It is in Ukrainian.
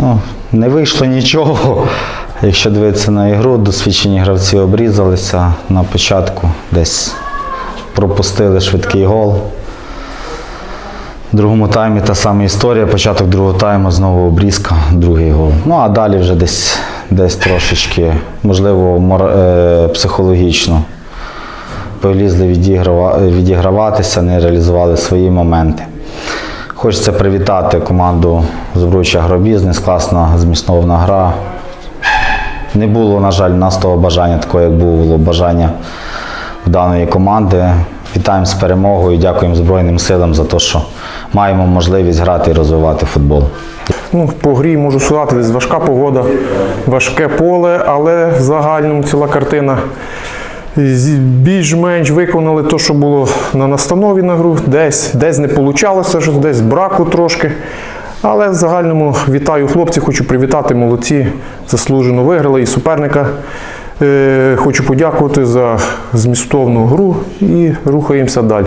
Ну, не вийшло нічого. Якщо дивитися на ігру, досвідчені гравці обрізалися на початку, десь пропустили швидкий гол. В другому таймі та сама історія. Початок другого тайму знову обрізка, другий гол. Ну а далі вже десь, десь трошечки, можливо, мор- е, психологічно полізли відіграва- відіграватися, не реалізували свої моменти. Хочеться привітати команду Збруча Агробізнес, класна змістовна гра. Не було, на жаль, у нас того бажання, такого, як було бажання даної команди. Вітаємо з перемогою, дякуємо Збройним силам за те, що маємо можливість грати і розвивати футбол. Ну, по грі можу сказати, важка погода, важке поле, але в загальному ціла картина. Більш-менш виконали те, що було на настанові на гру. Десь, десь не вийшло, що десь браку трошки. Але в загальному вітаю хлопців, хочу привітати, молодці, заслужено виграли і суперника. Е, хочу подякувати за змістовну гру і рухаємося далі.